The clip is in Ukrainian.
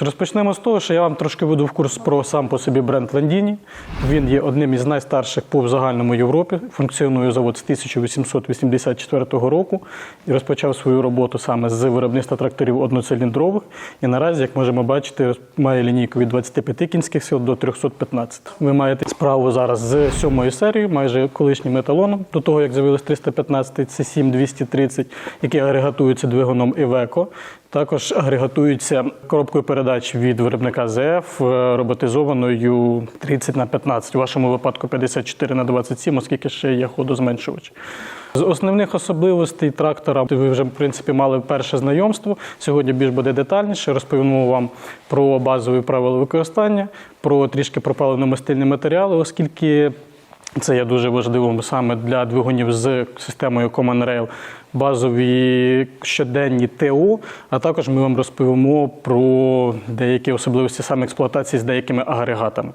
Розпочнемо з того, що я вам трошки веду в курс про сам по собі бренд Ландіні. Він є одним із найстарших по загальному Європі. Функціонує завод з 1884 року і розпочав свою роботу саме з виробництва тракторів одноциліндрових. І наразі, як можемо бачити, має лінійку від 25 кінських сил до 315. Ви маєте справу зараз з сьомою серією, майже колишнім еталоном. До того, як з'явилось 315 це 7230, які агрегатуються двигуном Iveco. Також агрегатуються коробкою передач від виробника ЗФ е, роботизованою 30 на 15, у вашому випадку 54 на 27, оскільки ще є ходозменшувач. З основних особливостей трактора ви вже в принципі мали перше знайомство. Сьогодні більш буде детальніше. Розповімо вам про базові правила використання, про трішки про паливно-мастильні матеріали, оскільки це є дуже важливим саме для двигунів з системою Common Rail, базові щоденні ТО, а також ми вам розповімо про деякі особливості саме експлуатації з деякими агрегатами.